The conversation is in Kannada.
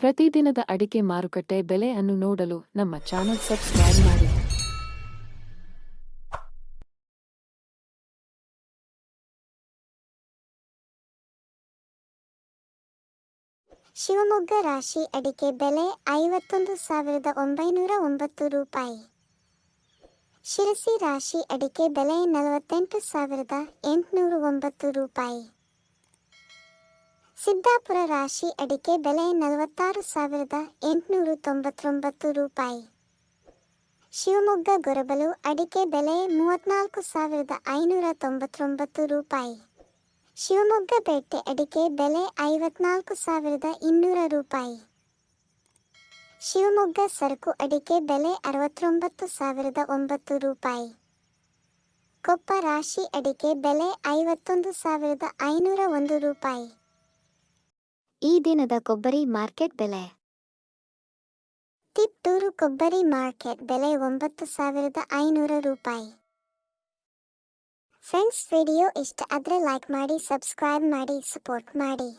ಪ್ರತಿದಿನದ ಅಡಿಕೆ ಮಾರುಕಟ್ಟೆ ಬೆಲೆ ಅನ್ನು ನೋಡಲು ನಮ್ಮ ಚಾನೆಲ್ ಸಬ್ಸ್ಕ್ರೈಬ್ ಮಾಡಿ. ಶಿವಮೊಗ್ಗ ರಾಶಿ ಅಡಿಕೆ ಬೆಲೆ ಐವತ್ತೊಂದು ಸಾವಿರದ ಒಂಬೈನೂರ ಒಂಬತ್ತು ರೂಪಾಯಿ. ಶಿರಸಿ ರಾಶಿ ಅಡಿಕೆ ಬೆಲೆ ನಲವತ್ತೆಂಟು ಸಾವಿರದ ಎಂಟುನೂರ ಒಂಬತ್ತು ರೂಪಾಯಿ. ಸಿದ್ದಾಪುರ ರಾಶಿ ಅಡಿಕೆ ಬೆಲೆ ನಲವತ್ತಾರು ಸಾವಿರದ ಎಂಟುನೂರ ತೊಂಬತ್ತೊಂಬತ್ತು ರೂಪಾಯಿ. ಶಿವಮೊಗ್ಗ ಗೊರಬಲು ಅಡಿಕೆ ಬೆಲೆ ಮೂವತ್ನಾಲ್ಕು ಸಾವಿರದ ಐನೂರ ತೊಂಬತ್ತೊಂಬತ್ತು ರೂಪಾಯಿ. ಶಿವಮೊಗ್ಗ ಪೇಟೆ ಅಡಿಕೆ ಬೆಲೆ ಐವತ್ನಾಲ್ಕು ಸಾವಿರದ ಇನ್ನೂರ ರೂಪಾಯಿ. ಶಿವಮೊಗ್ಗ ಸರಕು ಅಡಿಕೆ ಬೆಲೆ ಅರವತ್ತೊಂಬತ್ತು ಸಾವಿರದ ಒಂಬತ್ತು ರೂಪಾಯಿ. ಕೊಪ್ಪ ರಾಶಿ ಅಡಿಕೆ ಬೆಲೆ ಐವತ್ತೊಂದು ಸಾವಿರದ ಐನೂರ ಒಂದು ರೂಪಾಯಿ. ಈ ದಿನದ ಕೊಬ್ಬರಿ ಮಾರ್ಕೆಟ್ ಬೆಲೆ? ತಿಪ್ಟೂರು ಕೊಬ್ಬರಿ ಮಾರ್ಕೆಟ್ ಬೆಲೆ ಒಂಬತ್ತು ಸಾವಿರದ ಐನೂರು ರೂಪಾಯಿ. ಫ್ರೆಂಡ್ಸ್, ವಿಡಿಯೋ ಇಷ್ಟ ಆದರೆ ಲೈಕ್ ಮಾಡಿ ಸಬ್ಸ್ಕ್ರೈಬ್ ಮಾಡಿ ಸಪೋರ್ಟ್ ಮಾಡಿ.